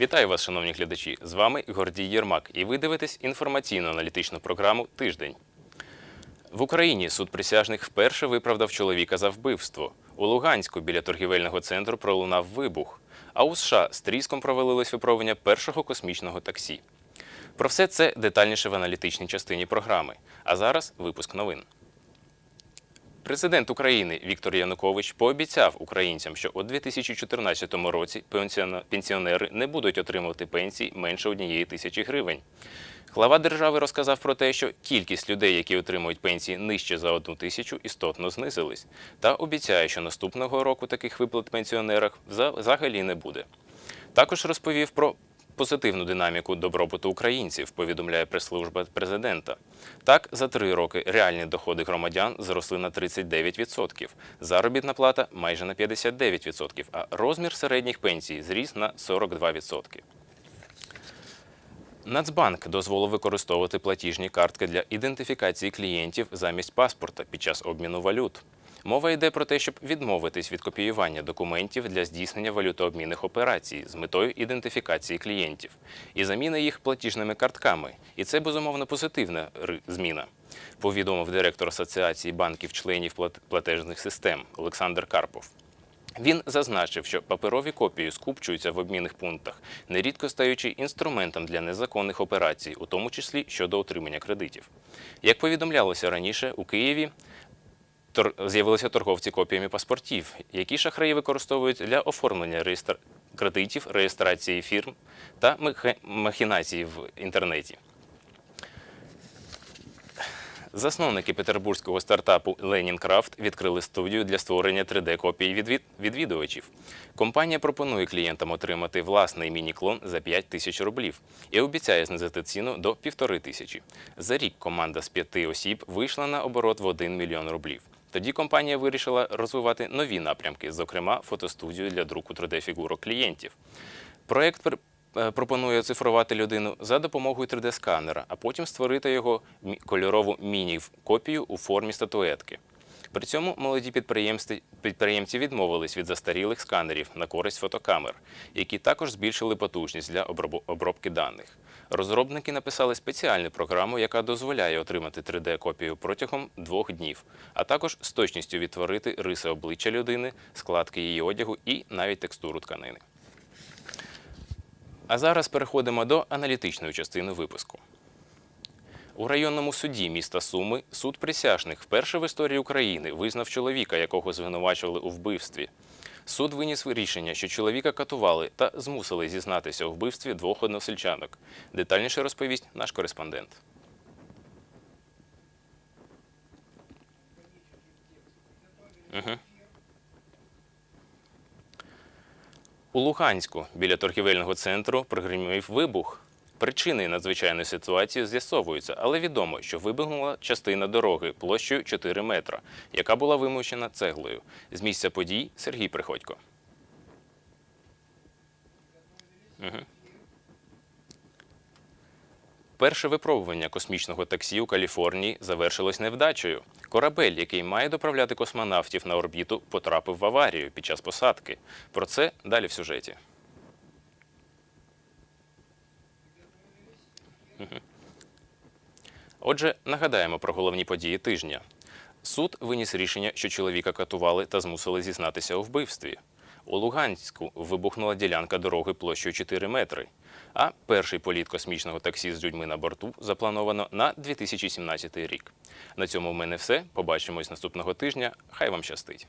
Вітаю вас, шановні глядачі! З вами Гордій Єрмак, і ви дивитесь інформаційно-аналітичну програму Тиждень. В Україні суд присяжних вперше виправдав чоловіка за вбивство. У Луганську біля торгівельного центру пролунав вибух. А у США з тріском провалилось випробування першого космічного таксі. Про все це детальніше в аналітичній частині програми. А зараз випуск новин. Президент України Віктор Янукович пообіцяв українцям, що у 2014 році пенсіонери не будуть отримувати пенсій менше однієї тисячі гривень. Глава держави розказав про те, що кількість людей, які отримують пенсії нижче за одну тисячу, істотно знизились, та обіцяє, що наступного року таких виплат пенсіонерах взагалі не буде. Також розповів про позитивну динаміку добробуту українців, повідомляє прес-служба президента. Так, за три роки реальні доходи громадян зросли на 39%, заробітна плата майже на 59%, а розмір середніх пенсій зріс на 42%. Нацбанк дозволив використовувати платіжні картки для ідентифікації клієнтів замість паспорта під час обміну валют. Мова йде про те, щоб відмовитись від копіювання документів для здійснення валютообмінних операцій з метою ідентифікації клієнтів і заміни їх платіжними картками. І це безумовно позитивна зміна. Повідомив директор Асоціації банків-членів платежних систем Олександр Карпов. Він зазначив, що паперові копії скупчуються в обмінних пунктах, нерідко стаючи інструментом для незаконних операцій, у тому числі щодо отримання кредитів. Як повідомлялося раніше, у Києві з'явилися торговці копіями паспортів, які шахраї використовують для оформлення реєстр... кредитів, реєстрації фірм та махінацій в інтернеті. Засновники петербурзького стартапу Ленінкрафт відкрили студію для створення 3D-копій відвід... відвідувачів. Компанія пропонує клієнтам отримати власний міні-клон за 5 тисяч рублів і обіцяє знизити ціну до півтори тисячі. За рік команда з п'яти осіб вийшла на оборот в 1 мільйон рублів. Тоді компанія вирішила розвивати нові напрямки, зокрема фотостудію для друку 3D-фігурок клієнтів. Проект е, пропонує оцифрувати людину за допомогою 3D-сканера, а потім створити його кольорову міні-копію у формі статуетки. При цьому молоді підприємці, відмовились від застарілих сканерів на користь фотокамер, які також збільшили потужність для обробки даних. Розробники написали спеціальну програму, яка дозволяє отримати 3D-копію протягом двох днів, а також з точністю відтворити риси обличчя людини, складки її одягу і навіть текстуру тканини. А зараз переходимо до аналітичної частини випуску. У районному суді міста Суми суд присяжних вперше в історії України визнав чоловіка, якого звинувачували у вбивстві. Суд виніс рішення, що чоловіка катували та змусили зізнатися у вбивстві двох односельчанок. Детальніше розповість наш кореспондент. Угу. У Луганську біля торгівельного центру прогримів вибух. Причини надзвичайної ситуації з'ясовуються, але відомо, що вибухнула частина дороги площею 4 метра, яка була вимощена цеглою. З місця подій Сергій Приходько. Угу. Перше випробування космічного таксі у Каліфорнії завершилось невдачею. Корабель, який має доправляти космонавтів на орбіту, потрапив в аварію під час посадки. Про це далі в сюжеті. Отже, нагадаємо про головні події тижня. Суд виніс рішення, що чоловіка катували та змусили зізнатися у вбивстві. У Луганську вибухнула ділянка дороги площею 4 метри. А перший політ космічного таксі з людьми на борту заплановано на 2017 рік. На цьому в мене все. Побачимось наступного тижня. Хай вам щастить.